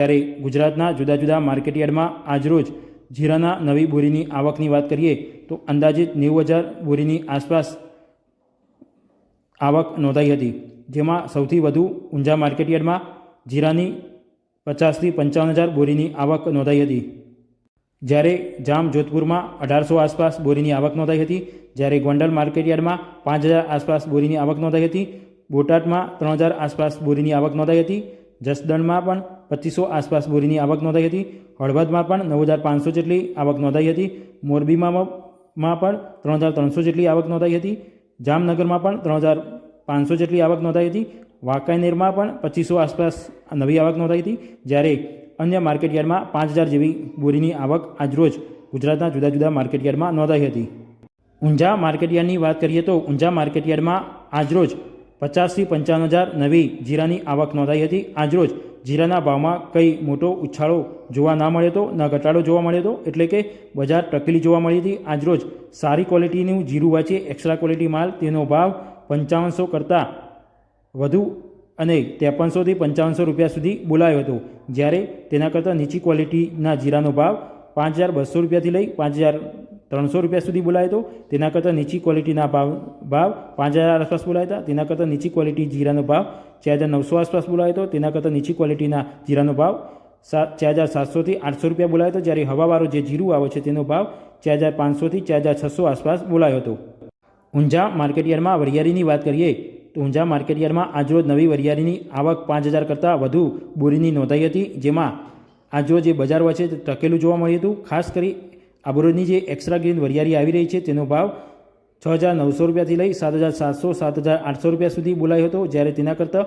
ત્યારે ગુજરાતના જુદા જુદા માર્કેટયાર્ડમાં આજરોજ જીરાના નવી બોરીની આવકની વાત કરીએ તો અંદાજિત નેવું હજાર બોરીની આસપાસ આવક નોંધાઈ હતી, જેમાં સૌથી વધુ ઊંઝા માર્કેટયાર્ડમાં જીરાની પચાસથી પંચાવન હજાર બોરીની આવક નોંધાઈ હતી. જ્યારે જામ જોધપુરમાં અઢારસો આસપાસ બોરીની આવક નોંધાઈ હતી, જ્યારે ગોંડલ માર્કેટયાર્ડમાં પાંચ હજાર આસપાસ બોરીની આવક નોંધાઈ હતી, બોટાદમાં ત્રણ હજાર આસપાસ બોરીની આવક નોંધાઈ હતી જસદણમાં પણ પચીસો આસપાસ બોરીની આવક નોંધાઈ હતી. હળવદમાં પણ નવ હજાર પાંચસો જેટલી આવક નોંધાઈ હતી. મોરબીમાં પણ ત્રણ હજાર ત્રણસો જેટલી આવક નોંધાઈ હતી. જામનગરમાં પણ ત્રણ હજાર પાંચસો જેટલી આવક નોંધાઈ હતી. વાંકાનેરમાં પણ પચીસો આસપાસ નવી આવક નોંધાઈ હતી. જ્યારે અન્ય માર્કેટયાર્ડમાં પાંચ હજાર જેવી બોરીની આવક આજરોજ ગુજરાતના જુદા જુદા માર્કેટયાર્ડમાં નોંધાઈ હતી. ઊંઝા માર્કેટયાર્ડની વાત કરીએ તો ઊંઝા માર્કેટયાર્ડમાં આજરોજ પચાસથી પંચાવન હજાર નવી જીરાની આવક નોંધાઈ હતી. આજરોજ જીરાના ભાવમાં કંઈ મોટો ઉછાળો જોવા ના મળ્યો હતો ન ઘટાડો જોવા મળ્યો હતો એટલે કે બજાર ટકેલી જોવા મળી હતી. આજરોજ સારી ક્વોલિટીનું જીરું વાંચે એક્સ્ટ્રા ક્વોલિટી માલ, તેનો ભાવ પંચાવનસો કરતાં વધુ અને ત્રેપનસોથી પંચાવનસો રૂપિયા સુધી બોલાયો હતો. જ્યારે તેના કરતાં નીચી ક્વોલિટીના જીરાનો ભાવ પાંચ હજાર બસો રૂપિયાથી લઈ પાંચ હજાર ત્રણસો રૂપિયા સુધી બોલાયો હતો તેના કરતાં નીચી ક્વોલિટીના ભાવ ભાવ પાંચ હજાર આસપાસ બોલાયા હતા. તેના કરતાં નીચી ક્વોલિટી જીરાનો ભાવ ચાર હજાર નવસો આસપાસ બોલાયો હતો. તેના કરતાં નીચી ક્વોલિટીના જીરાનો ભાવ સાત ચાર હજાર સાતસોથી આઠસો રૂપિયા બોલાયો હતો. જ્યારે હવાવાળો જે જીરું આવે છે તેનો ભાવ ચાર હજાર પાંચસોથી ચાર હજાર છસો આસપાસ બોલાયો હતો. ઊંઝા માર્કેટયાર્ડમાં વરિયાળીની વાત કરીએ તો ઊંઝા માર્કેટયાર્ડમાં આજરોજ નવી વરિયાળીની આવક પાંચ હજાર કરતાં વધુ બોરીની નોંધાઈ હતી. જેમાં આજરોજ જે બજાર તે ટકેલું જોવા મળ્યું હતું. ખાસ કરી આબરોડની જે એક્સ્ટ્રા ગ્રીન વરિયાળી આવી રહી છે, તેનો ભાવ છ હજાર નવસો રૂપિયાથી લઈ સાત હજાર સાતસો, સાત હજાર આઠસો રૂપિયા સુધી બોલાયો હતો. જ્યારે તેના કરતાં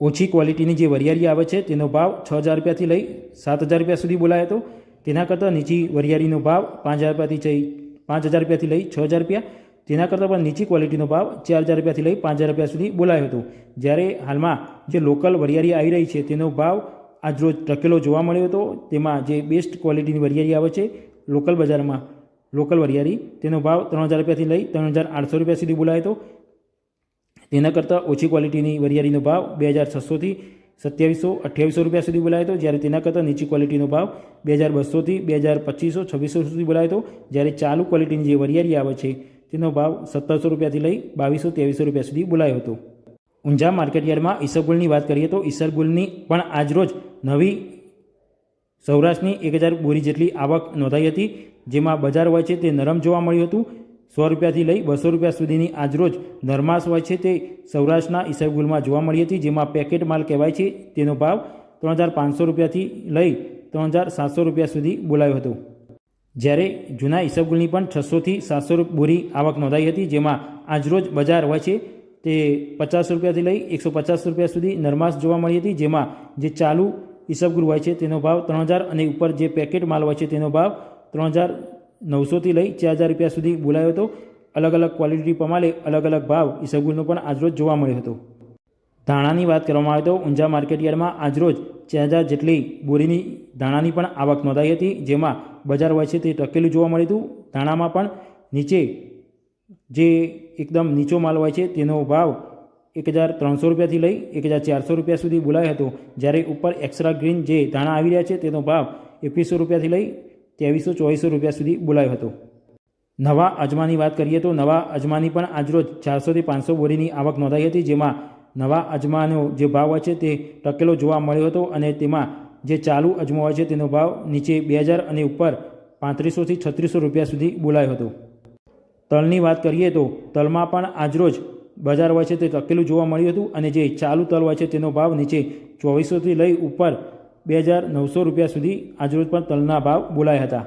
ઓછી ક્વોલિટીની જે વરિયાળી આવે છે, તેનો ભાવ છ હજાર રૂપિયાથી લઈ સાત હજાર રૂપિયા સુધી બોલાયો હતો. તેના કરતાં નીચી વરિયાળીનો ભાવ પાંચ હજાર રૂપિયાથી પાંચ હજાર રૂપિયાથી લઈ છ હજાર રૂપિયા. તેના કરતાં પણ નીચી ક્વોલિટીનો ભાવ ચાર હજાર રૂપિયાથી લઈ પાંચ હજાર રૂપિયા સુધી બોલાયો હતો. જ્યારે હાલમાં જે લોકલ વરિયાળી આવી રહી છે, તેનો ભાવ આજરોજ ટકેલો જોવા મળ્યો હતો. તેમાં જે બેસ્ટ ક્વોલિટીની વરિયાળી આવે છે લોકલ બજારમાં લોકલ વરિયાળી. તેનો ભાવ ત્રણ હજાર રૂપિયાથી લઈ ત્રણ હજાર આઠસો રૂપિયા સુધી બોલાય તો તેના કરતાં ઓછી ક્વોલિટીની વરિયાળીનો ભાવ બે હજાર છસોથી સત્યાવીસો અઠ્યાવીસો રૂપિયા સુધી બોલાયો હતો. જ્યારે તેના કરતાં નીચી ક્વોલિટીનો ભાવ બે હજાર બસોથી બે હજાર પચીસો છવ્વીસો સુધી બોલાયો હતો. જ્યારે ચાલુ ક્વોલિટીની જે વરિયાળી આવે છે, તેનો ભાવ સત્તરસો રૂપિયાથી લઈ બાવીસો ત્રેવીસો રૂપિયા સુધી બોલાયો હતો. ઊંઝા માર્કેટયાર્ડમાં ઈસરગુલની વાત કરીએ તો ઈસરગુલની પણ આજરોજ નવી સૌરાષ્ટ્રની એક હજાર બોરી જેટલી આવક નોંધાઈ હતી, જેમાં બજાર હોય છે તે નરમ જોવા મળ્યું હતું. સો રૂપિયાથી લઈ બસો રૂપિયા સુધીની આજરોજ નરમાસ હોય છે તે સૌરાષ્ટ્રના ઈસરગુલમાં જોવા મળી હતી, જેમાં પેકેટ માલ કહેવાય છે તેનો ભાવ ત્રણ હજાર પાંચસો રૂપિયાથી લઈ ત્રણ હજાર સાતસો રૂપિયા સુધી બોલાયો હતો. જ્યારે જૂના ઈસબગુલની પણ છસોથી સાતસો બોરી આવક નોંધાઈ હતી, જેમાં આજરોજ બજાર હોય છે તે પચાસ રૂપિયાથી લઈ એકસો પચાસ રૂપિયા સુધી નરમાસ જોવા મળી હતી, જેમાં જે ચાલુ ઈસબગુલ હોય છે, તેનો ભાવ ત્રણ હજાર અને ઉપર જે પેકેટ માલ હોય છે, તેનો ભાવ ત્રણ હજાર નવસોથી લઈ ચાર હજાર રૂપિયા સુધી બોલાયો હતો. અલગ અલગ ક્વોલિટી પ્રમાણે અલગ અલગ ભાવ ઈસબગુલનો પણ આજરોજ જોવા મળ્યો હતો. ધાણાની વાત કરવામાં આવે તો ઊંઝા માર્કેટયાર્ડમાં આજરોજ ચાર હજાર જેટલી બોરીની ધાણાની પણ આવક નોંધાઈ હતી, જેમાં બજાર હોય છે તે ટકેલું જોવા મળ્યું હતું. ધાણામાં પણ નીચે જે એકદમ નીચો માલ હોય છે, તેનો ભાવ એક હજાર ત્રણસો રૂપિયાથી લઈ એક હજાર ચારસો રૂપિયા સુધી બોલાયો હતો. જ્યારે ઉપર એક્સ્ટ્રા ગ્રીન જે ધાણા આવી રહ્યા છે, તેનો ભાવ એકવીસો રૂપિયાથી લઈ ત્રેવીસો ચોવીસો રૂપિયા સુધી બોલાયો હતો. નવા અજમાની વાત કરીએ તો નવા અજમાની પણ આજરોજ ચારસોથી પાંચસો બોરીની આવક નોંધાઈ હતી, જેમાં નવા અજમાનો જે ભાવ હોય છે તે ટકેલો જોવા મળ્યો હતો અને તેમાં જે ચાલુ અજમો હોય છે તેનો ભાવ નીચે બે હજાર અને ઉપર પાંત્રીસોથી છત્રીસો રૂપિયા સુધી બોલાયો હતો. તલની વાત કરીએ તો તલમાં પણ આજરોજ બજાર હોય છે તે ટકેલું જોવા મળ્યું હતું અને જે ચાલુ તલ હોય છે તેનો ભાવ નીચે ચોવીસોથી લઈ ઉપર બે હજાર નવસો રૂપિયા સુધી આજરોજ પણ તલના ભાવ બોલાયા હતા.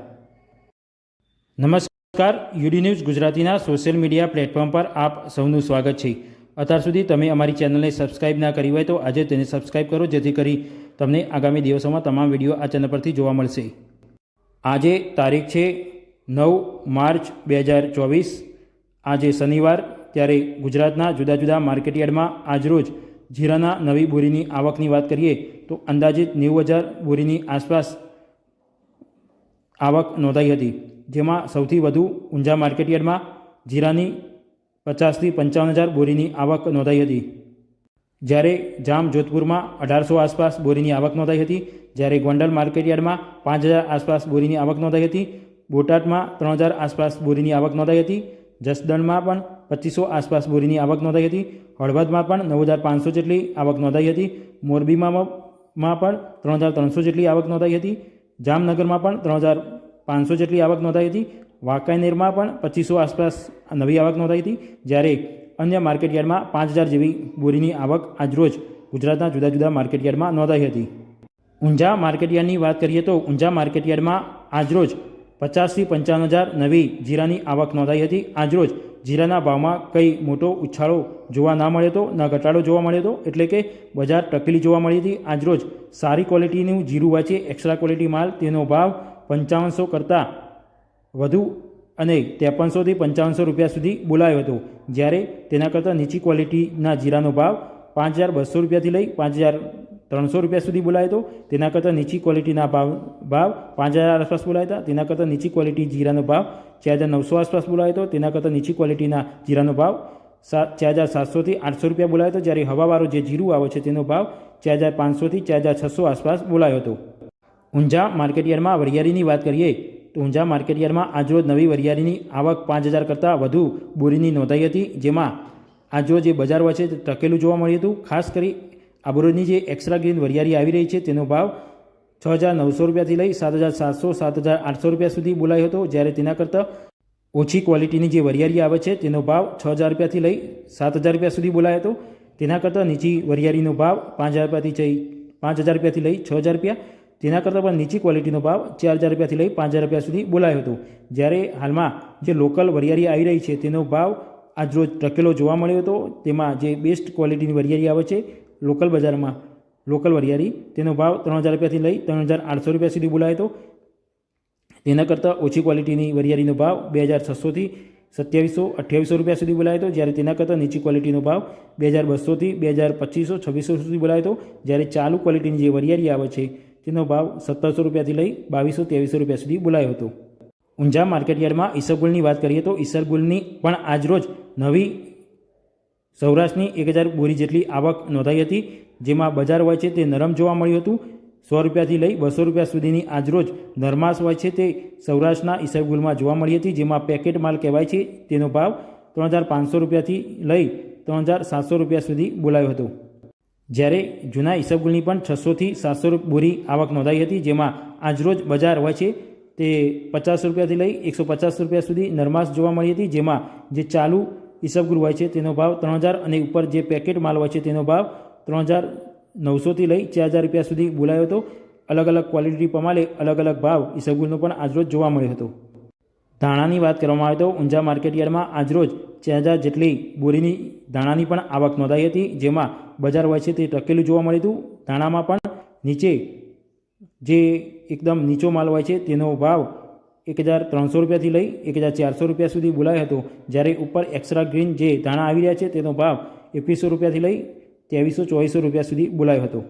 નમસ્કાર, યુડી ન્યૂઝ ગુજરાતીના સોશિયલ મીડિયા પ્લેટફોર્મ પર આપ સૌનું સ્વાગત છે. અત્યાર સુધી તમે અમારી ચેનલને સબસ્ક્રાઇબ ના કરી હોય તો આજે તેને સબસ્ક્રાઇબ કરો, જેથી કરી તમને આગામી દિવસોમાં તમામ વીડિયો આ ચેનલ પરથી જોવા મળશે. આજે તારીખ છે નવ માર્ચ બે હજાર ચોવીસ. આજે શનિવાર ત્યારે ગુજરાતના જુદા જુદા માર્કેટયાર્ડમાં આજરોજ જીરાના નવી બોરીની આવકની વાત કરીએ તો અંદાજિત નેવું હજાર બોરીની આસપાસ આવક નોંધાઈ હતી, જેમાં સૌથી વધુ ઊંઝા માર્કેટયાર્ડમાં જીરાની પચાસથી પંચાવન હજાર બોરીની આવક નોંધાઈ હતી. જ્યારે જામ જોધપુરમાં અઢારસો આસપાસ બોરીની આવક નોંધાઈ હતી, જ્યારે ગોંડલ માર્કેટયાર્ડમાં પાંચ હજાર આસપાસ બોરીની આવક નોંધાઈ હતી, બોટાદમાં ત્રણ હજાર આસપાસ બોરીની આવક નોંધાઈ હતી, જસદણમાં પણ પચીસો આસપાસ બોરીની આવક નોંધાઈ હતી. હળવદમાં પણ નવ હજાર પાંચસો જેટલી આવક નોંધાઈ હતી. મોરબીમાં પણ ત્રણ હજાર ત્રણસો જેટલી આવક નોંધાઈ હતી. જામનગરમાં પણ ત્રણ હજાર પાંચસો જેટલી આવક નોંધાઈ હતી. વાંકાનેરમાં પણ પચીસો આસપાસ નવી આવક નોંધાઈ હતી. જ્યારે અન્ય માર્કેટયાર્ડમાં પાંચ હજાર જેવી બોરીની આવક આજરોજ ગુજરાતના જુદા જુદા માર્કેટયાર્ડમાં નોંધાઈ હતી. ઊંઝા માર્કેટયાર્ડની વાત કરીએ તો ઊંઝા માર્કેટયાર્ડમાં આજરોજ પચાસથી પંચાવન હજાર નવી જીરાની આવક નોંધાઈ હતી. આજરોજ જીરાના ભાવમાં કંઈ મોટો ઉછાળો જોવા ના મળ્યો હતો ના ઘટાડો જોવા મળ્યો હતો એટલે કે બજાર ટકેલી જોવા મળી હતી. આજરોજ સારી ક્વોલિટીનું જીરું વાંચે એક્સ્ટ્રા ક્વોલિટી માલ, તેનો ભાવ પંચાવનસો કરતાં વધુ અને ત્રેપનસોથી પંચાવનસો રૂપિયા સુધી બોલાયો હતો. જ્યારે તેના કરતાં નીચી ક્વોલિટીના જીરાનો ભાવ પાંચ હજાર બસો રૂપિયાથી લઈ પાંચ હજાર ત્રણસો રૂપિયા સુધી બોલાયો હતો તેના કરતાં નીચી ક્વોલિટીના ભાવ ભાવ પાંચ હજાર આસપાસ બોલાયા હતા, તેના કરતાં નીચી ક્વોલિટી જીરાનો ભાવ ચાર હજાર નવસો આસપાસ બોલાયો હતો, તેના કરતાં નીચી ક્વોલિટીના જીરાનો ભાવ સાત ચાર હજાર સાતસોથી આઠસો રૂપિયા બોલાયો હતો, જ્યારે હવાવાળો જે જીરું આવે છે તેનો ભાવ ચાર હજાર પાંચસોથી ચાર હજાર છસો આસપાસ બોલાયો હતો. ઊંઝા માર્કેટયાર્ડમાં વરિયાળીની વાત કરીએ, તો ઊંઝા માર્કેટયાર્ડમાં આજરોજ નવી વરિયાળીની આવક પાંચ હજાર કરતાં વધુ બોરીની નોંધાઈ હતી, જેમાં આજરોજ જે બજાર વચ્ચે ટકેલું જોવા મળ્યું હતું, ખાસ કરી આબરોજની જે એક્સ્ટ્રા ગ્રીન વરિયાળી આવી રહી છે, તેનો ભાવ છ હજાર નવસો રૂપિયાથી લઈ સાત હજાર સાતસો, સાત હજાર આઠસો રૂપિયા સુધી બોલાયો હતો. જ્યારે તેના કરતાં ઓછી ક્વોલિટીની જે વરિયાળી આવે છે, તેનો ભાવ છ હજાર રૂપિયાથી લઈ સાત હજાર રૂપિયા સુધી બોલાયો હતો. તેના કરતાં નીચી વરિયાળીનો ભાવ પાંચ હજાર રૂપિયાથી જઈ પાંચ હજાર રૂપિયાથી લઈ છ હજાર રૂપિયા. તેના કરતાં પણ નીચી ક્વોલિટીનો ભાવ ચાર હજાર રૂપિયાથી લઈ પાંચ હજાર રૂપિયા સુધી બોલાયો હતો. જ્યારે હાલમાં જે લોકલ વરિયાળી આવી રહી છે, તેનો ભાવ આજરોજ ટકેલો જોવા મળ્યો હતો. તેમાં જે બેસ્ટ ક્વોલિટીની વરિયાળી આવે છે લોકલ બજારમાં લોકલ વરિયાળી. તેનો ભાવ ત્રણ હજાર રૂપિયાથી લઈ ત્રણ હજાર આઠસો રૂપિયા સુધી બોલાયો હતો. તેના કરતાં ઓછી ક્વોલિટીની વરિયાળીનો ભાવ બે હજાર છસોથી સત્યાવીસો અઠ્યાવીસો રૂપિયા સુધી બોલાયો હતો. જ્યારે તેના કરતાં નીચી ક્વોલિટીનો ભાવ બે હજાર બસોથી બે હજાર પચીસો છવ્વીસો સુધી બોલાયો હતો. જ્યારે ચાલુ ક્વોલિટીની જે વરિયાળી આવે છે, તેનો ભાવ સત્તરસો રૂપિયાથી લઈ બાવીસો ત્રેવીસો રૂપિયા સુધી બોલાયો હતો. ઊંઝા માર્કેટયાર્ડમાં ઈસરગુલની વાત કરીએ તો ઈસરગુલની પણ આજરોજ નવી સૌરાષ્ટ્રની એક હજાર બોરી જેટલી આવક નોંધાઈ હતી, જેમાં બજાર હોય છે તે નરમ જોવા મળ્યું હતું. સો રૂપિયાથી લઈ બસો રૂપિયા સુધીની આજરોજ નરમાશ હોય છે તે સૌરાષ્ટ્રના ઈસરગુલમાં જોવા મળી હતી, જેમાં પેકેટ માલ કહેવાય છે તેનો ભાવ ત્રણ હજાર પાંચસો રૂપિયાથી લઈ ત્રણ હજાર સાતસો રૂપિયા સુધી બોલાયો હતો. જ્યારે જૂના ઈસબગુલની પણ છસોથી સાતસો બોરી આવક નોંધાઈ હતી, જેમાં આજરોજ બજાર હોય છે તે પચાસ રૂપિયાથી લઈ એકસો પચાસ રૂપિયા સુધી નરમાશ જોવા મળી હતી, જેમાં જે ચાલુ ઈસબગુલ હોય છે, તેનો ભાવ ત્રણ હજાર અને ઉપર જે પેકેટ માલ હોય છે, તેનો ભાવ ત્રણ હજાર નવસોથી લઈ ચાર હજાર રૂપિયા સુધી બોલાયો હતો. અલગ અલગ ક્વોલિટી પ્રમાણે અલગ અલગ ભાવ ઈસબગુલનો પણ આજરોજ જોવા મળ્યો હતો. ધાણાની વાત કરવામાં આવે તો ઊંઝા માર્કેટયાર્ડમાં આજરોજ ચાર હજાર જેટલી બોરીની ધાણાની પણ આવક નોંધાઈ હતી, જેમાં બજાર હોય છે તે ટકેલું જોવા મળ્યું હતું. ધાણામાં પણ નીચે જે એકદમ નીચો માલ હોય છે, તેનો ભાવ એક હજાર ત્રણસો રૂપિયાથી લઈ એક હજાર ચારસો રૂપિયા સુધી બોલાયો હતો. જ્યારે ઉપર એક્સ્ટ્રા ગ્રીન જે ધાણા આવી રહ્યા છે તેનો ભાવ એકવીસો રૂપિયાથી લઈ ત્રેવીસો ચોવીસો રૂપિયા સુધી બોલાયો હતો.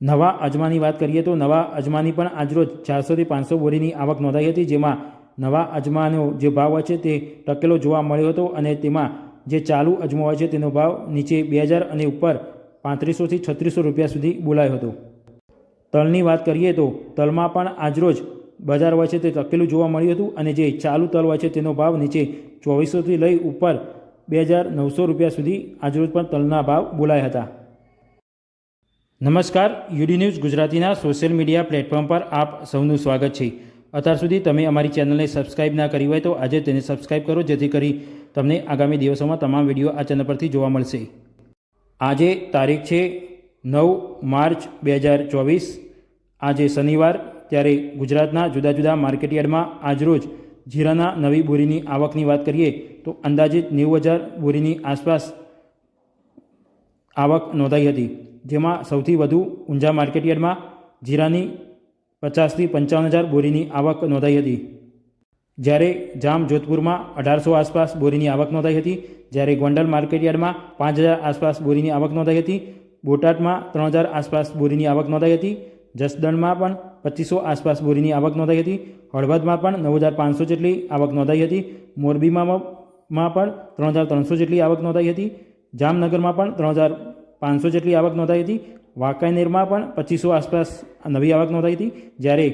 નવા અજમાની વાત કરીએ તો નવા અજમાની પણ આજરોજ ચારસોથી પાંચસો બોરીની આવક નોંધાઈ હતી. જેમાં નવા અજમાનો જે ભાવ હોય છે તે ટકેલો જોવા મળ્યો હતો અને તેમાં જે ચાલુ અજમો હોય છે તેનો ભાવ નીચે બે હજાર અને ઉપર પાંત્રીસોથી છત્રીસો રૂપિયા સુધી બોલાયો હતો. તલની વાત કરીએ તો તલમાં પણ આજરોજ બજાર હોય છે તે ટકેલું જોવા મળ્યું હતું અને જે ચાલુ તલ હોય છે તેનો ભાવ નીચે ચોવીસોથી લઈ ઉપર બે હજાર નવસો રૂપિયા સુધી આજરોજ પણ તલના ભાવ બોલાયા હતા. નમસ્કાર, યુડી ન્યૂઝ ગુજરાતીના સોશિયલ મીડિયા પ્લેટફોર્મ પર આપ સૌનું સ્વાગત છે. અત્યાર સુધી તમે અમારી ચેનલને સબસ્ક્રાઇબ ના કરી હોય તો આજે તેને સબસ્ક્રાઇબ કરો, જેથી કરી તમને આગામી દિવસોમાં તમામ વીડિયો આ ચેનલ પરથી જોવા મળશે. આજે તારીખ છે નવ માર્ચ બે હજાર ચોવીસ. આજે શનિવાર ત્યારે ગુજરાતના જુદા જુદા માર્કેટયાર્ડમાં આજરોજ જીરાના નવી બોરીની આવકની વાત કરીએ તો અંદાજિત નેવું હજાર બોરીની આસપાસ આવક નોંધાઈ હતી, જેમાં સૌથી વધુ ઊંઝા માર્કેટયાર્ડમાં જીરાની પચાસથી પંચાવન હજાર બોરીની આવક નોંધાઈ હતી. જ્યારે જામ જોધપુરમાં અઢારસો આસપાસ બોરીની આવક નોંધાઈ હતી, જ્યારે ગોંડલ માર્કેટયાર્ડમાં પાંચ હજાર આસપાસ બોરીની આવક નોંધાઈ હતી, બોટાદમાં ત્રણ હજાર આસપાસ બોરીની આવક નોંધાઈ હતી જસદણમાં પણ પચીસો આસપાસ બોરીની આવક નોંધાઈ હતી. હળવદમાં પણ નવ હજાર પાંચસો જેટલી આવક નોંધાઈ હતી. મોરબીમાં પણ ત્રણ હજાર ત્રણસો જેટલી આવક નોંધાઈ હતી. જામનગરમાં પણ ત્રણ હજાર પાંચસો જેટલી આવક નોંધાઈ હતી. વાંકાનેરમાં પણ પચીસો આસપાસ નવી આવક નોંધાઈ હતી. જ્યારે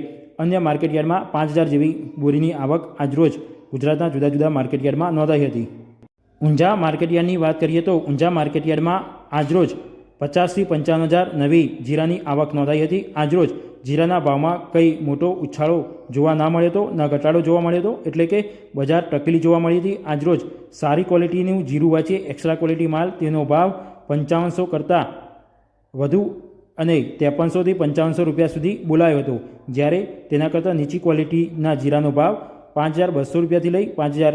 અન્ય માર્કેટયાર્ડમાં પાંચ હજાર જેવી બોરીની આવક આજરોજ ગુજરાતના જુદા જુદા માર્કેટયાર્ડમાં નોંધાઈ હતી. ઊંઝા માર્કેટયાર્ડની વાત કરીએ તો ઊંઝા માર્કેટયાર્ડમાં આજરોજ પચાસથી પંચાવન હજાર નવી જીરાની આવક નોંધાઈ હતી. આજરોજ જીરાના ભાવમાં કંઈ મોટો ઉછાળો જોવા ના મળ્યો હતો ન ઘટાડો જોવા મળ્યો હતો એટલે કે બજાર ટકેલી જોવા મળી હતી. આજરોજ સારી ક્વોલિટીનું જીરું વાંચીએ એક્સ્ટ્રા ક્વોલિટી માલ, તેનો ભાવ પંચાવનસો કરતાં વધુ અને ત્રેપનસોથી પંચાવનસો રૂપિયા સુધી બોલાયો હતો. જ્યારે તેના કરતાં નીચી ક્વોલિટીના જીરાનો ભાવ પાંચ હજાર બસો રૂપિયાથી લઈ પાંચ હજાર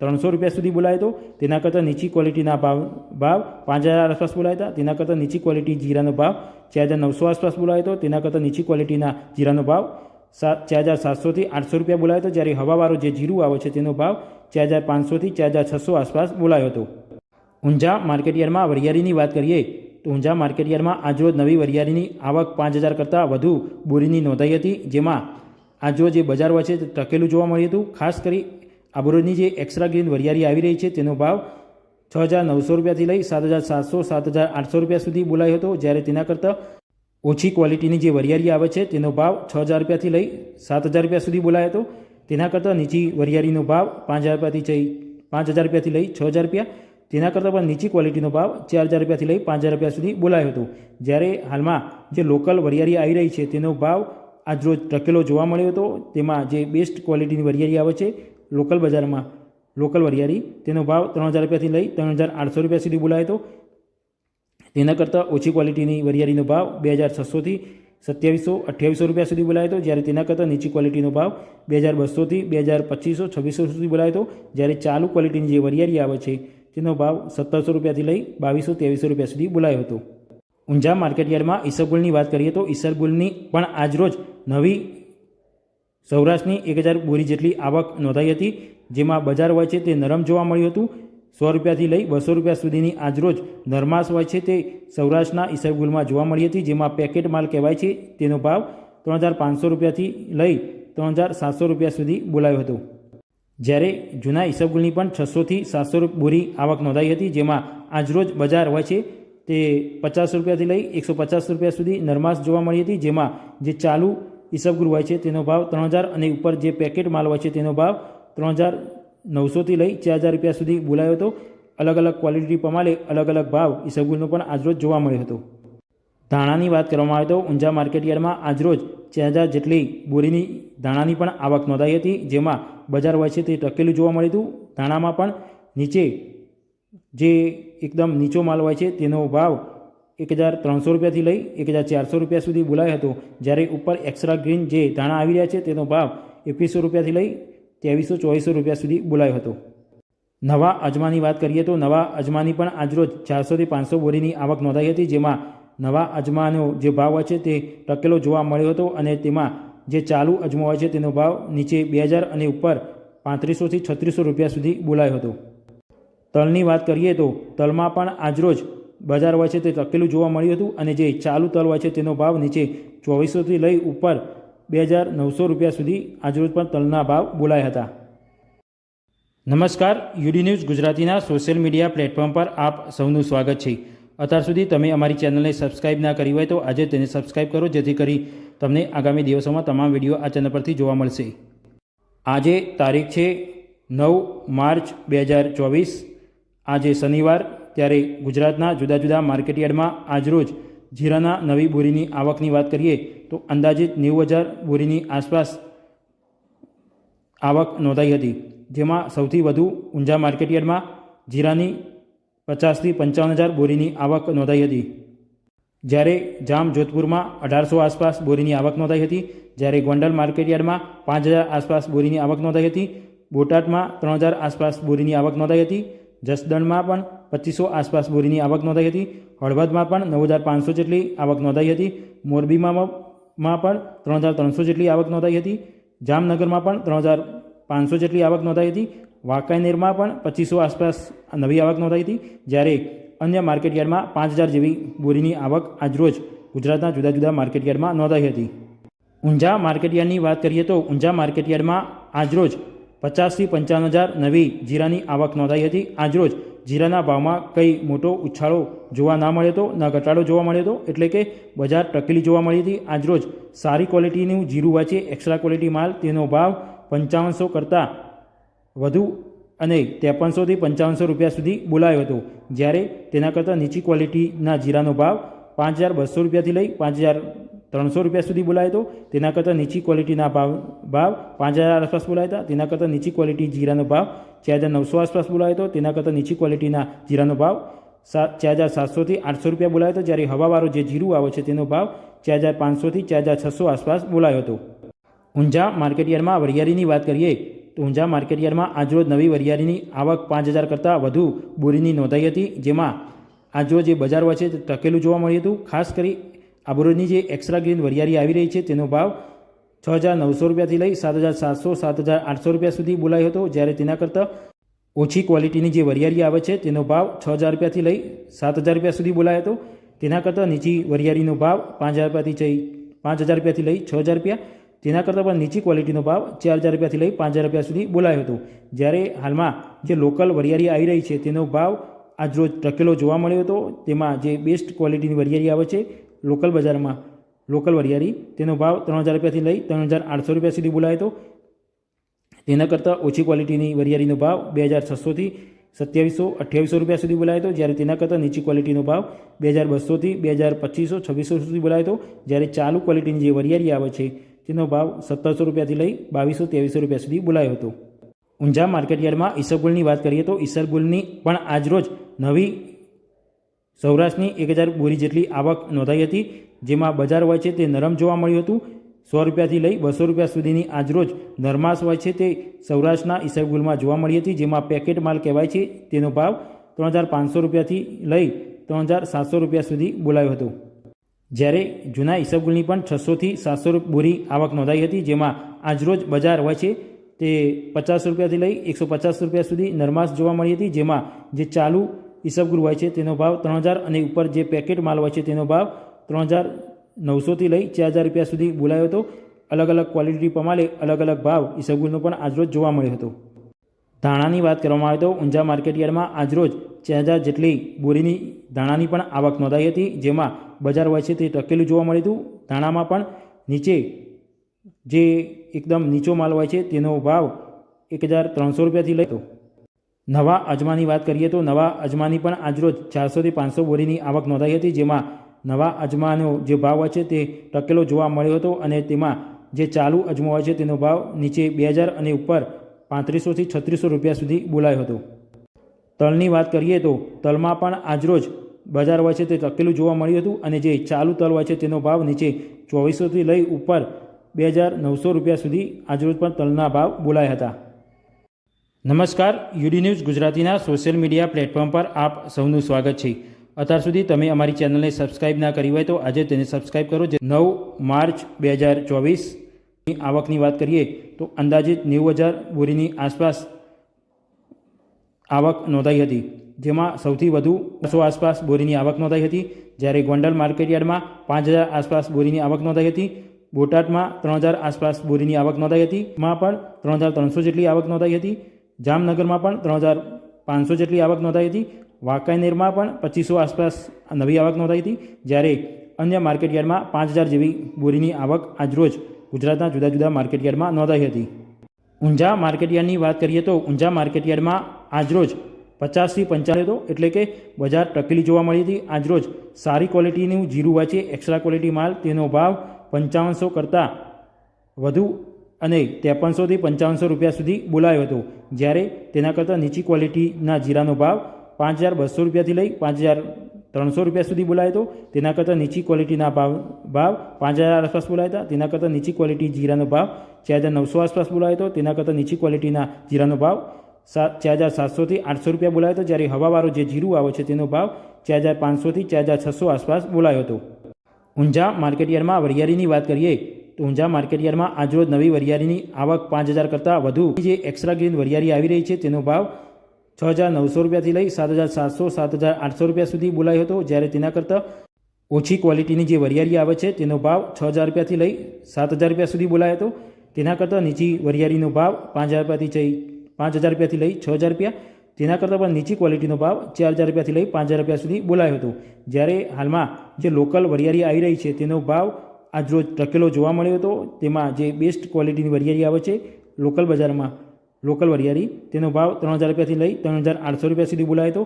ત્રણસો રૂપિયા સુધી બોલાયો હતો તેના કરતાં નીચી ક્વોલિટીના ભાવ ભાવ પાંચ હજાર આસપાસ બોલાયા હતા. તેના કરતાં નીચી ક્વોલિટી જીરાનો ભાવ ચાર હજાર નવસો આસપાસ બોલાયો હતો. તેના કરતાં નીચી ક્વોલિટીના જીરાનો ભાવ સાત, ચાર હજાર સાતસોથી આઠસો રૂપિયા બોલાયો હતો. જ્યારે હવાવાળો જે જીરું આવે છે તેનો ભાવ ચાર હજાર પાંચસોથી ચાર હજાર છસો આસપાસ બોલાયો હતો. ઊંઝા માર્કેટયાર્ડમાં વરિયાળીની વાત કરીએ તો ઊંઝા માર્કેટયાર્ડમાં આજરોજ નવી વરિયાળીની આવક પાંચ હજાર કરતાં વધુ બોરીની નોંધાઈ હતી. જેમાં આજરોજ જે બજાર વચ્ચે ટકેલું જોવા મળ્યું હતું. ખાસ કરી આબોરોજની જે એક્સ્ટ્રા ગ્રીન વરિયાળી આવી રહી છે, તેનો ભાવ છ હજાર નવસો રૂપિયાથી લઈ સાત હજાર સાતસો, સાત હજાર આઠસો રૂપિયા સુધી બોલાયો હતો. જ્યારે તેના કરતાં ઓછી ક્વોલિટીની જે વરિયાળી આવે છે, તેનો ભાવ છ હજાર રૂપિયાથી લઈ સાત હજાર રૂપિયા સુધી બોલાયો હતો. તેના કરતાં નીચી વરિયાળીનો ભાવ પાંચ હજાર રૂપિયાથી જઈ પાંચ હજાર રૂપિયાથી લઈ છ હજાર રૂપિયા. તેના કરતાં પણ નીચી ક્વોલિટીનો ભાવ ચાર હજાર રૂપિયાથી લઈ પાંચ હજાર રૂપિયા સુધી બોલાયો હતો. જ્યારે હાલમાં જે લોકલ વરિયાળી આવી રહી છે, તેનો ભાવ આજરોજ ટકેલો જોવા મળ્યો હતો. તેમાં જે બેસ્ટ ક્વોલિટીની વરિયાળી આવે છે લોકલ બજારમાં લોકલ વરિયાળી. તેનો ભાવ ત્રણ હજાર રૂપિયાથી લઈ ત્રણ હજાર આઠસો રૂપિયા સુધી બોલાયો હતો. તેના કરતાં ઓછી ક્વોલિટીની વરિયાળીનો ભાવ બે હજાર છસોથી સત્યાવીસો, અઠ્યાવીસો રૂપિયા સુધી બોલાયો હતો. જ્યારે તેના કરતાં નીચી ક્વોલિટીનો ભાવ બે હજાર બસોથી બે હજાર પચીસો, છવ્વીસો સુધી બોલાયો હતો. જ્યારે ચાલુ ક્વોલિટીની જે વરિયાળી આવે છે, તેનો ભાવ સત્તરસો રૂપિયાથી લઈ બાવીસો, ત્રેવીસો રૂપિયા સુધી બોલાયો હતો. ઊંઝા માર્કેટયાર્ડમાં ઈસબગુલની વાત કરીએ તો ઈસરગુલની પણ આજરોજ નવી સૌરાષ્ટ્રની એક હજાર બોરી જેટલી આવક નોંધાઈ હતી, જેમાં બજાર હોય છે તે નરમ જોવા મળ્યું હતું. સો રૂપિયાથી લઈ બસો રૂપિયા સુધીની આજરોજ નરમાશ હોય છે તે સૌરાષ્ટ્રના ઈસબગુલમાં જોવા મળી હતી, જેમાં પેકેટ માલ કહેવાય છે તેનો ભાવ ત્રણ હજાર પાંચસો રૂપિયાથી લઈ ત્રણ હજાર સાતસો રૂપિયા સુધી બોલાયો હતો. જ્યારે જૂના ઈસબગુલની પણ છસોથી સાતસો બોરી આવક નોંધાઈ હતી, જેમાં આજરોજ બજાર હોય છે તે પચાસ રૂપિયાથી લઈ એકસો પચાસ રૂપિયા સુધી નરમાશ જોવા મળી હતી, જેમાં જે ચાલુ ઈસબગુલ હોય છે, તેનો ભાવ ત્રણ હજાર અને ઉપર જે પેકેટ માલ હોય છે, તેનો ભાવ ત્રણ હજાર નવસોથી લઈ ચાર હજાર રૂપિયા સુધી બોલાયો હતો. અલગ અલગ ક્વોલિટી પ્રમાણે અલગ અલગ ભાવ ઈસબગુલનો પણ આજરોજ જોવા મળ્યો હતો. ધાણાની વાત કરવામાં આવે તો ઊંઝા માર્કેટયાર્ડમાં આજરોજ ચાર હજાર જેટલી બોરીની ધાણાની પણ આવક નોંધાઈ હતી, જેમાં બજાર હોય છે તે ટકેલું જોવા મળ્યું હતું. ધાણામાં પણ નીચે જે એકદમ નીચો માલ હોય છે, તેનો ભાવ એક હજાર ત્રણસો રૂપિયાથી લઈ એક હજાર ચારસો રૂપિયા સુધી બોલાયો હતો. જ્યારે ઉપર એક્સ્ટ્રા ગ્રીન જે ધાણા આવી રહ્યા છે તેનો ભાવ એકવીસો રૂપિયાથી લઈ ત્રેવીસો ચોવીસો રૂપિયા સુધી બોલાયો હતો. નવા અજમાની વાત કરીએ તો નવા અજમાની પણ આજરોજ ચારસોથી પાંચસો બોરીની આવક નોંધાઈ હતી. જેમાં નવા અજમાનો જે ભાવ હોય છે તે ટકેલો જોવા મળ્યો હતો અને તેમાં જે ચાલુ અજમો હોય છે તેનો ભાવ નીચે બે હજાર અને ઉપર પાંત્રીસોથી છત્રીસો રૂપિયા સુધી બોલાયો હતો. તલની વાત કરીએ તો તલમાં પણ આજરોજ બજાર હોય છે તે ટકેલું જોવા મળ્યું હતું અને જે ચાલુ તલ હોય છે તેનો ભાવ નીચે ચોવીસોથી લઈ ઉપર બે હજાર નવસો રૂપિયા સુધી આજરોજ પણ તલના ભાવ બોલાયા હતા. નમસ્કાર, યુડી ન્યૂઝ ગુજરાતીના સોશિયલ મીડિયા પ્લેટફોર્મ પર આપ સૌનું સ્વાગત છે. અત્યાર સુધી તમે અમારી ચેનલને સબસ્ક્રાઇબ ના કરી હોય તો આજે તેને સબસ્ક્રાઇબ કરો, જેથી કરી તમને આગામી દિવસોમાં તમામ વીડિયો આ ચેનલ પરથી જોવા મળશે. આજે તારીખ છે નવ માર્ચ બે હજાર ચોવીસ. આજે શનિવાર ત્યારે ગુજરાતના જુદા જુદા માર્કેટયાર્ડમાં આજરોજ જીરાના નવી બોરીની આવકની વાત કરીએ તો અંદાજિત નેવું હજાર બોરીની આસપાસ આવક નોંધાઈ હતી, જેમાં સૌથી વધુ ઊંઝા માર્કેટયાર્ડમાં જીરાની પચાસથી પંચાવન હજાર બોરીની આવક નોંધાઈ હતી. જ્યારે જામ જોધપુરમાં અઢારસો આસપાસ બોરીની આવક નોંધાઈ હતી, જ્યારે ગોંડલ માર્કેટયાર્ડમાં પાંચ હજાર આસપાસ બોરીની આવક નોંધાઈ હતી, બોટાદમાં ત્રણ હજાર આસપાસ બોરીની આવક નોંધાઈ હતી, જસદણમાં પણ પચીસો આસપાસ બોરીની આવક નોંધાઈ હતી. હળવદમાં પણ નવ હજાર પાંચસો જેટલી આવક નોંધાઈ હતી. મોરબીમાં પણ ત્રણ હજાર ત્રણસો જેટલી આવક નોંધાઈ હતી. જામનગરમાં પણ ત્રણ હજાર પાંચસો જેટલી આવક નોંધાઈ હતી. વાંકાનેરમાં પણ પચીસો આસપાસ નવી આવક નોંધાઈ હતી. જ્યારે અન્ય માર્કેટયાર્ડમાં પાંચ હજાર જેવી બોરીની આવક આજરોજ ગુજરાતના જુદા જુદા માર્કેટયાર્ડમાં નોંધાઈ હતી. ઊંઝા માર્કેટયાર્ડની વાત કરીએ તો ઊંઝા માર્કેટયાર્ડમાં આજરોજ પચાસથી પંચાવન હજાર નવી જીરાની આવક નોંધાઈ હતી. આજરોજ જીરાના ભાવમાં કંઈ મોટો ઉછાળો જોવા ના મળ્યો હતો ના ઘટાડો જોવા મળ્યો હતો એટલે કે બજાર ટકેલી જોવા મળી હતી. આજરોજ સારી ક્વોલિટીનું જીરું વાંચે એક્સ્ટ્રા ક્વોલિટી માલ, તેનો ભાવ પંચાવનસો કરતાં વધુ અને ત્રેપનસોથી પંચાવનસો રૂપિયા સુધી બોલાયો હતો. જ્યારે તેના કરતાં નીચી ક્વોલિટીના જીરાનો ભાવ પાંચ હજાર બસો રૂપિયાથી લઈ પાંચ હજાર ત્રણસો રૂપિયા સુધી બોલાય હતો તેના કરતાં નીચી ક્વોલિટીના ભાવ ભાવ પાંચ હજાર આસપાસ બોલાય હતા. તેના કરતાં નીચી ક્વોલિટી જીરાનો ભાવ ચાર હજાર નવસો આસપાસ બોલાયો હતો. તેના કરતાં નીચી ક્વોલિટીના જીરાનો ભાવ સાત, ચાર હજાર સાતસોથી આઠસો રૂપિયા બોલાયો હતો. જ્યારે હવાવાળો જે જીરું આવે છે તેનો ભાવ ચાર હજાર પાંચસોથી ચાર હજાર છસો આસપાસ બોલાયો હતો. ઊંઝા માર્કેટયાર્ડમાં વરિયાળીની વાત કરીએ તો ઊંઝા માર્કેટયાર્ડમાં આજરોજ નવી વરિયાળીની આવક પાંચ હજાર કરતાં વધુ બોરીની નોંધાઈ હતી. જેમાં આજરોજ જે બજાર છે તે ટકેલું જોવા મળ્યું હતું. ખાસ કરી આબોરોની જે એક્સ્ટ્રા ગ્રીન વરિયાળી આવી રહી છે, તેનો ભાવ છ હજાર નવસો રૂપિયાથી લઈ સાત હજાર સાતસો, સાત હજાર આઠસો રૂપિયા સુધી બોલાયો હતો. જ્યારે તેના કરતાં ઓછી ક્વોલિટીની જે વરિયાળી આવે છે, તેનો ભાવ છ હજાર રૂપિયાથી લઈ સાત હજાર રૂપિયા સુધી બોલાયો હતો. તેના કરતાં નીચી વરિયાળીનો ભાવ પાંચ હજાર રૂપિયાથી જઈ પાંચ હજાર રૂપિયાથી લઈ છ હજાર રૂપિયા. તેના કરતાં પણ નીચી ક્વોલિટીનો ભાવ ચાર હજાર રૂપિયાથી લઈ પાંચ હજાર રૂપિયા સુધી બોલાયો હતો. જ્યારે હાલમાં જે લોકલ વરિયાળી આવી રહી છે, તેનો ભાવ આજરોજ ટકેલો જોવા મળ્યો હતો. તેમાં જે બેસ્ટ ક્વોલિટીની વરિયાળી આવે છે લોકલ બજારમાં લોકલ વરિયાળી. તેનો ભાવ ત્રણ હજાર રૂપિયાથી લઈ ત્રણ હજાર આઠસો રૂપિયા સુધી બોલાયો હતો. તેના કરતાં ઓછી ક્વોલિટીની વરિયાળીનો ભાવ બે હજાર છસોથી સત્યાવીસો, અઠ્યાવીસો રૂપિયા સુધી બોલાયો હતો. જ્યારે તેના કરતાં નીચી ક્વોલિટીનો ભાવ બે હજાર બસોથી બે હજાર પચીસો, છવ્વીસો સુધી બોલાયો હતો. જ્યારે ચાલુ ક્વોલિટીની જે વરિયાળી આવે છે, તેનો ભાવ સત્તરસો રૂપિયાથી લઈ બાવીસો, ત્રેવીસો રૂપિયા સુધી બોલાયો હતો. ઊંઝા માર્કેટયાર્ડમાં ઈસરગુલની વાત કરીએ તો ઈસરગુલની પણ આજરોજ નવી સૌરાષ્ટ્રની એક હજાર બોરી જેટલી આવક નોંધાઈ હતી, જેમાં બજાર હોય છે તે નરમ જોવા મળ્યું હતું. સો રૂપિયાથી લઈ બસો રૂપિયા સુધીની આજરોજ નરમાશ હોય છે તે સૌરાષ્ટ્રના ઈસબગુલમાં જોવા મળી હતી, જેમાં પેકેટ માલ કહેવાય છે તેનો ભાવ ત્રણ હજાર પાંચસો રૂપિયાથી લઈ ત્રણ હજાર સાતસો રૂપિયા સુધી બોલાયો હતો. જ્યારે જૂના ઈસબગુલની પણ છસોથી સાતસો બોરી આવક નોંધાઈ હતી, જેમાં આજરોજ બજાર હોય છે તે પચાસ રૂપિયાથી લઈ એકસો પચાસ રૂપિયા સુધી નરમાશ જોવા મળી હતી, જેમાં જે ચાલુ ઈસબગુલ હોય છે, તેનો ભાવ ત્રણ હજાર અને ઉપર જે પેકેટ માલ હોય છે, તેનો ભાવ ત્રણ હજાર નવસોથી લઈ ચાર હજાર રૂપિયા સુધી બોલાયો હતો. અલગ અલગ ક્વોલિટી પ્રમાણે અલગ અલગ ભાવ ઈસબગુલનો પણ આજરોજ જોવા મળ્યો હતો. ધાણાની વાત કરવામાં આવે તો ઊંઝા માર્કેટયાર્ડમાં આજરોજ ચાર હજાર જેટલી બોરીની ધાણાની પણ આવક નોંધાઈ હતી, જેમાં બજાર હોય છે તે ટકેલું જોવા મળ્યું હતું. ધાણામાં પણ નીચે જે એકદમ નીચો માલ હોય છે, તેનો ભાવ એક હજાર ત્રણસો રૂપિયાથી લઈ તો નવા અજમાની વાત કરીએ તો નવા અજમાની પણ આજરોજ ચારસોથી પાંચસો બોરીની આવક નોંધાઈ હતી. જેમાં નવા અજમાનો જે ભાવ છે તે ટકેલો જોવા મળ્યો હતો અને તેમાં જે ચાલુ અજમો હોય છે તેનો ભાવ નીચે બે હજાર અને ઉપર પાંત્રીસોથી છત્રીસો રૂપિયા સુધી બોલાયો હતો. તલની વાત કરીએ તો તલમાં પણ આજરોજ બજાર હોય છે તે ટકેલું જોવા મળ્યું હતું અને જે ચાલુ તલ હોય છે તેનો ભાવ નીચે ચોવીસોથી લઈ ઉપર બે હજાર નવસો રૂપિયા સુધી આજરોજ પણ તલના ભાવ બોલાયા હતા. નમસ્કાર યુડી ન્યૂઝ ગુજરાતીના સોશિયલ મીડિયા પ્લેટફોર્મ પર આપ સૌનું સ્વાગત છે. અત્યાર સુધી તમે અમારી ચેનલને સબસ્ક્રાઇબ ના કરી હોય તો આજે તેને સબસ્ક્રાઇબ કરો. જે નવ માર્ચ બે હજાર ચોવીસની આવકની વાત કરીએ તો અંદાજિત નેવું હજાર બોરીની આસપાસ આવક નોંધાઈ હતી. જેમાં સૌથી વધુ બસો આસપાસ બોરીની આવક નોંધાઈ હતી. જ્યારે ગોંડલ માર્કેટયાર્ડમાં પાંચ હજાર આસપાસ બોરીની આવક નોંધાઈ હતી. બોટાદમાં ત્રણ હજાર આસપાસ બોરીની આવક નોંધાઈ હતી. માં પણ ત્રણ હજાર ત્રણસો જેટલી આવક નોંધાઈ હતી. જામનગરમાં પણ ત્રણ હજાર પાંચસો જેટલી આવક નોંધાઈ હતી. વાંકાનેરમાં પણ પચીસો આસપાસ નવી આવક નોંધાઈ હતી, જ્યારે અન્ય માર્કેટયાર્ડમાં પાંચ હજાર જેવી બોરીની આવક આજરોજ ગુજરાતના જુદા જુદા માર્કેટયાર્ડમાં નોંધાઈ હતી. ઊંઝા માર્કેટયાર્ડની વાત કરીએ તો ઊંઝા માર્કેટયાર્ડમાં આજરોજ પચાસથી પંચાણું હતો, એટલે કે બજાર ટકેલી જોવા મળી હતી. આજરોજ સારી ક્વોલિટીનું જીરું વાંચીએ એક્સ્ટ્રા ક્વોલિટી માલ, તેનો ભાવ પંચાવનસો કરતાં વધુ અને ત્રેપનસોથી પંચાવનસો રૂપિયા સુધી બોલાયો હતો. જ્યારે તેના કરતાં નીચી ક્વોલિટીના જીરાનો ભાવ પાંચ હજાર બસો રૂપિયાથી લઈ પાંચ હજાર ત્રણસો રૂપિયા સુધી બોલાયો હતો. તેના કરતાં નીચી ક્વોલિટીના ભાવ ભાવ પાંચ હજાર આસપાસ બોલાયા હતા. તેના કરતાં નીચી ક્વોલિટી જીરાનો ભાવ ચાર હજાર નવસો આસપાસ બોલાયો હતો. તેના કરતાં નીચી ક્વોલિટીના જીરાનો ભાવ સાત, ચાર હજાર સાતસોથી આઠસો રૂપિયા બોલાયો હતો. જ્યારે હવાવાળો જે જીરું આવે છે તેનો ભાવ ચાર હજાર પાંચસોથી ચાર હજાર છસો આસપાસ બોલાયો હતો. ઊંઝા માર્કેટયાર્ડમાં વરિયાળીની વાત કરીએ ઊંઝા માર્કેટયાર્ડમાં આજરોજ નવી વરિયાળીની આવક પાંચ હજાર કરતાં વધુ. જે એક્સ્ટ્રા ગ્રીન વરિયાળી આવી રહી છે, તેનો ભાવ છ હજાર નવસો રૂપિયાથી લઈ સાત હજાર સાતસો, સાત હજાર આઠસો રૂપિયા સુધી બોલાયો હતો. જ્યારે તેના કરતાં ઓછી ક્વોલિટીની જે વરિયાળી આવે છે, તેનો ભાવ છ હજાર રૂપિયાથી લઈ સાત હજાર રૂપિયા સુધી બોલાયો હતો. તેના કરતાં નીચી વરિયાળીનો ભાવ પાંચ હજાર રૂપિયાથી પાંચ હજાર રૂપિયાથી લઈ છ હજાર રૂપિયા. તેના કરતાં પણ નીચી ક્વોલિટીનો ભાવ ચાર હજાર રૂપિયાથી લઈ પાંચ હજાર રૂપિયા સુધી બોલાયો હતો. જ્યારે હાલમાં જે લોકલ વરિયાળી આવી રહી છે, તેનો ભાવ આજરોજ ટકેલો જોવા મળ્યો હતો. તેમાં જે બેસ્ટ ક્વોલિટીની વરિયાળી આવે છે લોકલ બજારમાં લોકલ વરિયાળી, તેનો ભાવ ત્રણ હજાર રૂપિયાથી લઈ ત્રણ હજાર આઠસો રૂપિયા સુધી બોલાયો હતો.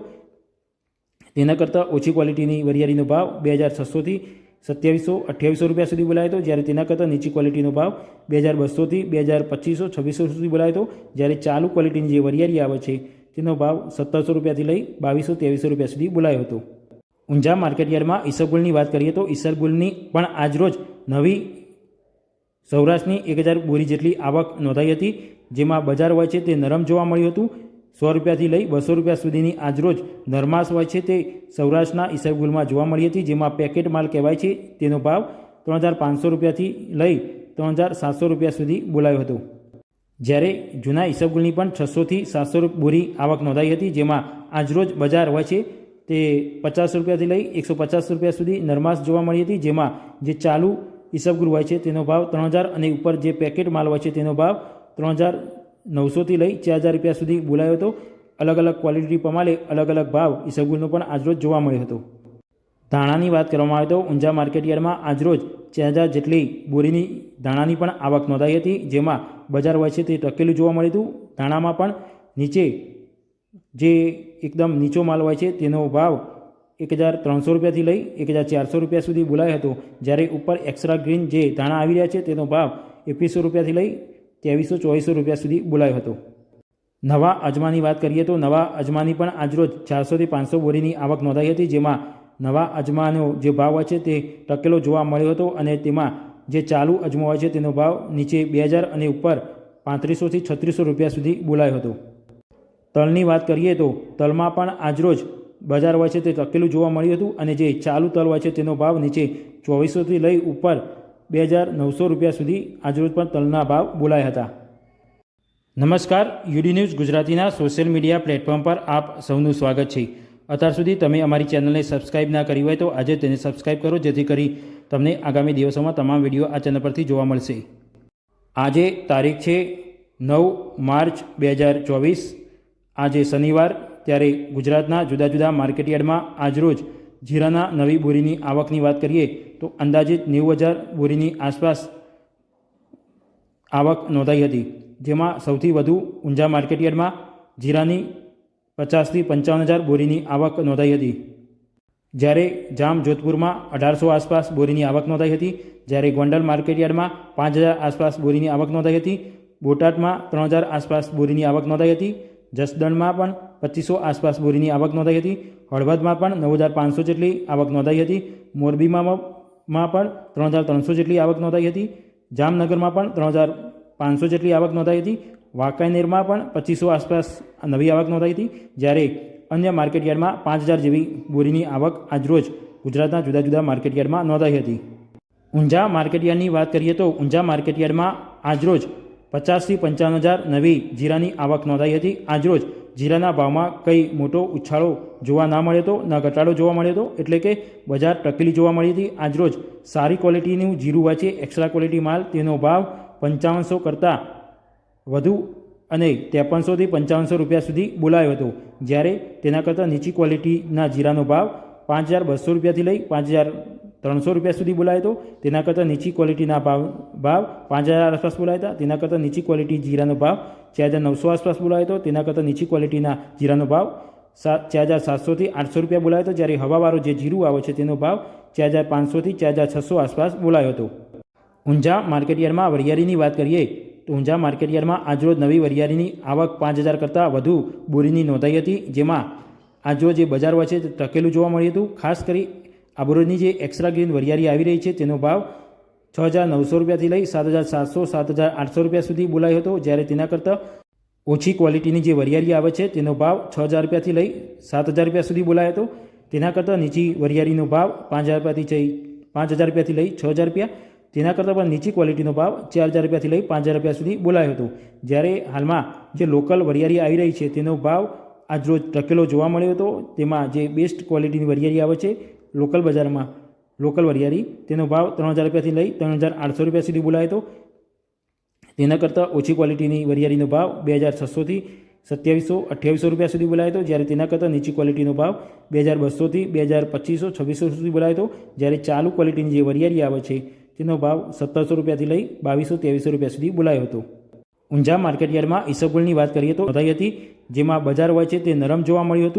તેના કરતાં ઓછી ક્વોલિટીની વરિયાળીનો ભાવ બે હજાર છસોથી સત્યાવીસો, અઠ્યાવીસો રૂપિયા સુધી બોલાયો હતો. જ્યારે તેના કરતાં નીચી ક્વોલિટીનો ભાવ બે હજાર બસોથી બે હજાર પચીસો, છવ્વીસો સુધી બોલાયો હતો. જ્યારે ચાલુ ક્વોલિટીની જે વરિયાળી આવે છે, તેનો ભાવ સત્તરસો રૂપિયાથી લઈ બાવીસો, ત્રેવીસો રૂપિયા સુધી બોલાયો હતો. ઊંઝા માર્કેટયાર્ડમાં ઈસરગુલની વાત કરીએ તો ઈસરગુલની પણ આજરોજ નવી સૌરાષ્ટ્રની એક હજાર બોરી જેટલી આવક નોંધાઈ હતી. જેમાં બજાર હોય છે તે નરમ જોવા મળ્યું હતું. સો રૂપિયાથી લઈ બસો રૂપિયા સુધીની આજરોજ નરમાશ હોય છે તે સૌરાષ્ટ્રના ઈસબગુલમાં જોવા મળી હતી. જેમાં પેકેટ માલ કહેવાય છે તેનો ભાવ ત્રણ હજાર પાંચસો રૂપિયાથી લઈ ત્રણ હજાર સાતસો રૂપિયા સુધી બોલાયો હતો. જ્યારે જૂના ઈસબગુલની પણ છસોથી સાતસો બોરી આવક નોંધાઈ હતી. જેમાં આજરોજ બજાર હોય છે તે પચાસ રૂપિયાથી લઈ એકસો પચાસ રૂપિયા સુધી નરમાશ જોવા મળી હતી, જેમાં જે ચાલુ ઈસબગુલ હોય છે તેનો ભાવ ત્રણ હજાર અને ઉપર જે પેકેટ માલ હોય છે તેનો ભાવ ત્રણ હજાર નવસોથી લઈ ચાર હજાર રૂપિયા સુધી બોલાયો હતો. અલગ અલગ ક્વોલિટી પ્રમાણે અલગ અલગ ભાવ ઈસબગુલનો પણ આજરોજ જોવા મળ્યો હતો. ધાણાની વાત કરવામાં આવે તો ઊંઝા માર્કેટયાર્ડમાં આજરોજ ચાર હજાર જેટલી બોરીની ધાણાની પણ આવક નોંધાઈ હતી, જેમાં બજાર હોય છે તે ટકેલું જોવા મળ્યું હતું. ધાણામાં પણ નીચે જે એકદમ નીચો માલ હોય છે, તેનો ભાવ એક હજાર ત્રણસો રૂપિયાથી લઈ એક હજાર ચારસો રૂપિયા સુધી બોલાયો હતો. જ્યારે ઉપર એક્સ્ટ્રા ગ્રીન જે ધાણા આવી રહ્યા છે, તેનો ભાવ એકવીસો રૂપિયાથી લઈ ત્રેવીસો ચોવીસો રૂપિયા સુધી બોલાયો હતો. નવા અજમાની વાત કરીએ તો નવા અજમાની પણ આજરોજ ચારસોથી પાંચસો બોરીની આવક નોંધાઈ હતી, જેમાં નવા અજમાનો જે ભાવ હોય છે, તે ટકેલો જોવા મળ્યો હતો અને તેમાં જે ચાલુ અજમો હોય છે, તેનો ભાવ નીચે બે હજાર અને ઉપર પાંત્રીસોથી છત્રીસો રૂપિયા સુધી બોલાયો હતો. તલની વાત કરીએ તો તલમાં પણ આજરોજ બજાર હોય છે તે તકેલું જોવા મળ્યું હતું અને જે ચાલુ તલ હોય છે તેનો ભાવ નીચે ચોવીસોથી લઈ ઉપર બે હજાર નવસો રૂપિયા સુધી આજરોજ પણ તલના ભાવ બોલાયા હતા. નમસ્કાર યુડી ન્યૂઝ ગુજરાતીના સોશિયલ મીડિયા પ્લેટફોર્મ પર આપ સૌનું સ્વાગત છે. અત્યાર સુધી તમે અમારી ચેનલને સબસ્ક્રાઇબ ના કરી હોય તો આજે તેને સબસ્ક્રાઇબ કરો, જેથી કરી તમને આગામી દિવસોમાં તમામ વીડિયો આ ચેનલ પરથી જોવા મળશે. આજે તારીખ છે નવ માર્ચ બે હજાર ચોવીસ. આજે શનિવાર, ત્યારે ગુજરાતના જુદા જુદા માર્કેટયાર્ડમાં આજરોજ જીરાના નવી બોરીની આવકની વાત કરીએ, તો અંદાજિત નેવું હજાર બોરીની આસપાસ આવક નોંધાઈ હતી, જેમાં સૌથી વધુ ઊંઝા માર્કેટયાર્ડમાં જીરાની પચાસથી પંચાવન હજાર બોરીની આવક નોંધાઈ હતી. જ્યારે જામ જોધપુરમાં અઢારસો આસપાસ બોરીની આવક નોંધાઈ હતી, જ્યારે ગોંડલ માર્કેટયાર્ડમાં પાંચ હજાર આસપાસ બોરીની આવક નોંધાઈ હતી, બોટાદમાં ત્રણ હજાર આસપાસ બોરીની આવક નોંધાઈ હતી જસદણમાં પણ પચીસો આસપાસ બોરીની આવક નોંધાઈ હતી. હળવદમાં પણ નવ હજાર પાંચસો જેટલી આવક નોંધાઈ હતી. મોરબીમાં પણ ત્રણ હજાર ત્રણસો જેટલી આવક નોંધાઈ હતી. જામનગરમાં પણ ત્રણ હજાર પાંચસો જેટલી આવક નોંધાઈ હતી. વાંકાનેરમાં પણ પચીસો આસપાસ નવી આવક નોંધાઈ હતી. જ્યારે અન્ય માર્કેટયાર્ડમાં પાંચ હજાર જેવી બોરીની આવક આજરોજ ગુજરાતના જુદા જુદા માર્કેટયાર્ડમાં નોંધાઈ હતી. ઊંઝા માર્કેટયાર્ડની વાત કરીએ તો ઊંઝા માર્કેટયાર્ડમાં આજરોજ પચાસથી પંચાવન હજાર નવી જીરાની આવક નોંધાઈ હતી. આજરોજ જીરાના ભાવમાં કંઈ મોટો ઉછાળો જોવા ના મળ્યો હતો ન ઘટાડો જોવા મળ્યો હતો એટલે કે બજાર ટકેલી જોવા મળી હતી. આજરોજ સારી ક્વોલિટીનું જીરું છે એક્સ્ટ્રા ક્વોલિટી માલ, તેનો ભાવ પંચાવનસો કરતાં વધુ અને ત્રેપનસોથી પંચાવનસો રૂપિયા સુધી બોલાયો હતો. જ્યારે તેના કરતાં નીચી ક્વોલિટીના જીરાનો ભાવ પાંચ હજાર બસો રૂપિયાથી લઈ પાંચ હજાર ત્રણસો રૂપિયા સુધી બોલાયો હતો તેના કરતાં નીચી ક્વોલિટીના ભાવ ભાવ પાંચ હજાર આસપાસ બોલાયા હતા. તેના કરતાં નીચી ક્વોલિટી જીરાનો ભાવ ચાર હજાર નવસો આસપાસ બોલાયો હતો. તેના કરતાં નીચી ક્વોલિટીના જીરાનો ભાવ સાત, ચાર હજાર સાતસોથી આઠસો રૂપિયા બોલાયો હતો. જ્યારે હવાવાળો જે જીરું આવે છે તેનો ભાવ ચાર હજાર પાંચસોથી ચાર હજાર છસો આસપાસ બોલાયો હતો. ઊંઝા માર્કેટયાર્ડમાં વરિયાળીની વાત કરીએ, તો ઊંઝા માર્કેટયાર્ડમાં આજરોજ નવી વરિયાળીની આવક પાંચ હજાર કરતાં વધુ બોરીની નોંધાઈ હતી. જેમાં આજરોજ જે બજાર તે ટકેલું જોવા મળ્યું હતું. ખાસ કરી આબોરોની જે એક્સ્ટ્રા ગ્રીન વરિયાળી આવી રહી છે, તેનો ભાવ છ હજાર નવસો રૂપિયાથી લઈ સાત હજાર સાતસો, સાત હજાર આઠસો રૂપિયા સુધી બોલાયો હતો. જ્યારે તેના કરતાં ઓછી ક્વોલિટીની જે વરિયાળી આવે છે, તેનો ભાવ છ હજાર રૂપિયાથી લઈ સાત હજાર રૂપિયા સુધી બોલાયો હતો. તેના કરતાં નીચી વરિયાળીનો ભાવ પાંચ હજાર રૂપિયાથી જઈ પાંચ હજાર રૂપિયાથી લઈ છ હજાર રૂપિયા. તેના કરતાં પણ નીચી ક્વોલિટીનો ભાવ ચાર હજાર રૂપિયાથી લઈ પાંચ હજાર રૂપિયા સુધી બોલાયો હતો. જ્યારે હાલમાં જે લોકલ વરિયાળી આવી રહી છે, તેનો ભાવ આજરોજ ટકેલો જોવા મળ્યો હતો. તેમાં જે બેસ્ટ ક્વોલિટીની વરિયાળી આવે છે લોકલ બજારમાં લોકલ વરિયાળી. તેનો ભાવ ત્રણ હજાર રૂપિયાથી લઈ ત્રણ હજાર આઠસો રૂપિયા સુધી બોલાયો હતો. તેના કરતાં ઓછી ક્વોલિટીની વરિયાળીનો ભાવ બે હજાર છસોથી સત્યાવીસો, અઠ્યાવીસો રૂપિયા સુધી બોલાયો હતો. જ્યારે તેના કરતાં નીચી ક્વોલિટીનો ભાવ બે હજાર બસોથી બે હજાર પચીસો, છવ્વીસો સુધી બોલાયો હતો. જ્યારે ચાલુ ક્વોલિટીની જે વરિયાળી આવે છે, તેનો ભાવ સત્તરસો રૂપિયાથી લઈ બાવીસો, ત્રેવીસો રૂપિયા સુધી બોલાયો હતો. ઊંઝા માર્કેટયાર્ડમાં ઈસબગુલની વાત કરીએ તો નોંધાઈ હતી, જેમાં બજાર હોય છે તે નરમ જોવા મળ્યું હતું.